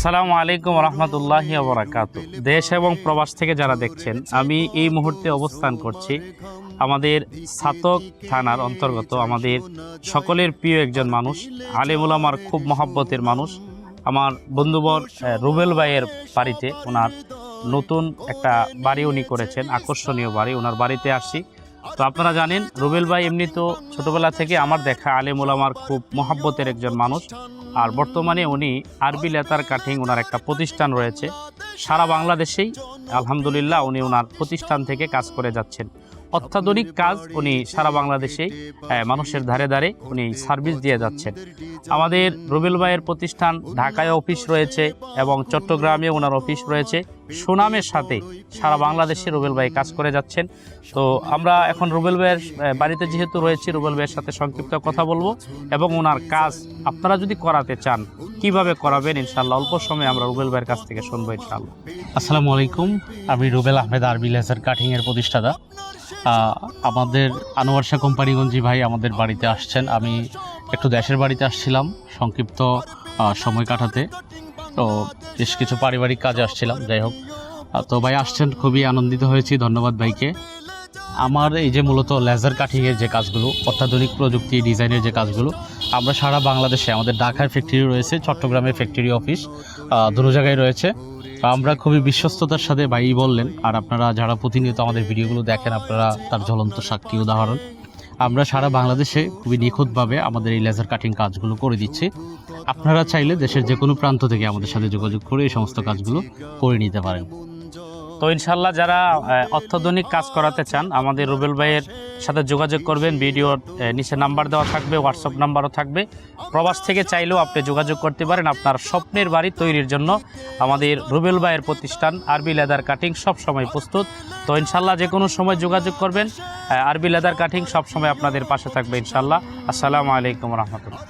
আসসালামু আলাইকুম রহমতুল্লাহি বরাকাত দেশ এবং প্রবাস থেকে যারা দেখছেন, আমি এই মুহূর্তে অবস্থান করছি আমাদের সাতক থানার অন্তর্গত আমাদের সকলের প্রিয় একজন মানুষ, আলিমুল আমার খুব মহাব্বতের মানুষ, আমার বন্ধুবর রুবেল ভাইয়ের বাড়িতে ওনার নতুন একটা বাড়ি উনি করেছেন, আকর্ষণীয় বাড়ি, ওনার বাড়িতে আসি তো আপনারা জানেন, রুবেল ভাই এমনি তো ছোটবেলা থেকে আমার দেখা আলিমুল আমার খুব মহাব্বতের একজন মানুষ। আর বর্তমানে উনি আরবি লেতার কাটিং ওনার একটা প্রতিষ্ঠান রয়েছে। সারা বাংলাদেশেই আলহামদুলিল্লাহ উনি ওনার প্রতিষ্ঠান থেকে কাজ করে যাচ্ছেন। অত্যাধুনিক কাজ উনি সারা বাংলাদেশে মানুষের ধারে ধারে উনি সার্ভিস দিয়ে যাচ্ছেন। আমাদের রুবেল ভাইয়ের প্রতিষ্ঠান ঢাকায় অফিস রয়েছে এবং চট্টগ্রামে ওনার অফিস রয়েছে। সুনামের সাথে সারা বাংলাদেশে রুবেল ভাই কাজ করে যাচ্ছেন। তো আমরা এখন রুবেল ভাইয়ের বাড়িতে যেহেতু রয়েছি, রুবেল ভাইয়ের সাথে সংক্ষিপ্ত কথা বলব এবং ওনার কাজ আপনারা যদি করাতে চান, কীভাবে করাবেন? ইনশাল্লাহ অল্প সময়ে আমরা রুবেল ভাইয়ের কাছ থেকে শুনব ইনশাল্লাহ আসসালামু আলাইকুম। আমি রুবেল আহমেদ আরবি লেজার কাটিংয়ের প্রতিষ্ঠাতা। আমাদের আনোয়ার শাহ কোম্পানিগঞ্জি ভাই আমাদের বাড়িতে আসছেন। আমি একটু দেশের বাড়িতে আসছিলাম সংক্ষিপ্ত সময় কাটাতে। তো বেশ কিছু পারিবারিক কাজে আসছিলাম, যাই হোক। তো ভাই আসছেন, খুবই আনন্দিত হয়েছি, ধন্যবাদ ভাইকে। আমার এই যে মূলত লেজার কাটিংয়ের যে কাজগুলো, অত্যাধুনিক প্রযুক্তি ডিজাইনের যে কাজগুলো, আমরা সারা বাংলাদেশে, আমাদের ঢাকার ফ্যাক্টরি রয়েছে, চট্টগ্রামের ফ্যাক্টরি অফিস দুটো জায়গায় রয়েছে। আমরা খুবই বিশ্বস্ততার সাথে ভাই বললেন, আর আপনারা যারা প্রতিনিয়ত আমাদের ভিডিওগুলো দেখেন, আপনারা তার জ্বলন্ত সাক্ষী উদাহরণ। আমরা সারা বাংলাদেশে খুবই নিখুঁতভাবে আমাদের এই লেজার কাটিং কাজগুলো করে দিচ্ছি। আপনারা চাইলে দেশের যে কোনো প্রান্ত থেকে আমাদের সাথে যোগাযোগ করে এই সমস্ত কাজগুলো করে নিতে পারেন। তো ইনশাল্লাহ যারা অত্যাধুনিক কাজ করাতে চান, আমাদের রুবেল ভাইয়ের সাথে যোগাযোগ করবেন। ভিডিওর নিচে নাম্বার দেওয়া থাকবে হোয়াটসঅ্যাপ নাম্বারও থাকবে। প্রবাস থেকে চাইলেও আপনি যোগাযোগ করতে পারেন। আপনার স্বপ্নের বাড়ি তৈরির জন্য আমাদের রুবেল ভাইয়ের প্রতিষ্ঠান আরবি লেদার কাটিং সব সময় প্রস্তুত। তো ইনশাল্লাহ যে কোনো সময় যোগাযোগ করবেন। আরবি লেদার কাটিং সব সময় আপনাদের পাশে থাকবে ইনশাল্লাহ আসসালামু আলাইকুম রহমতুল্লাহ।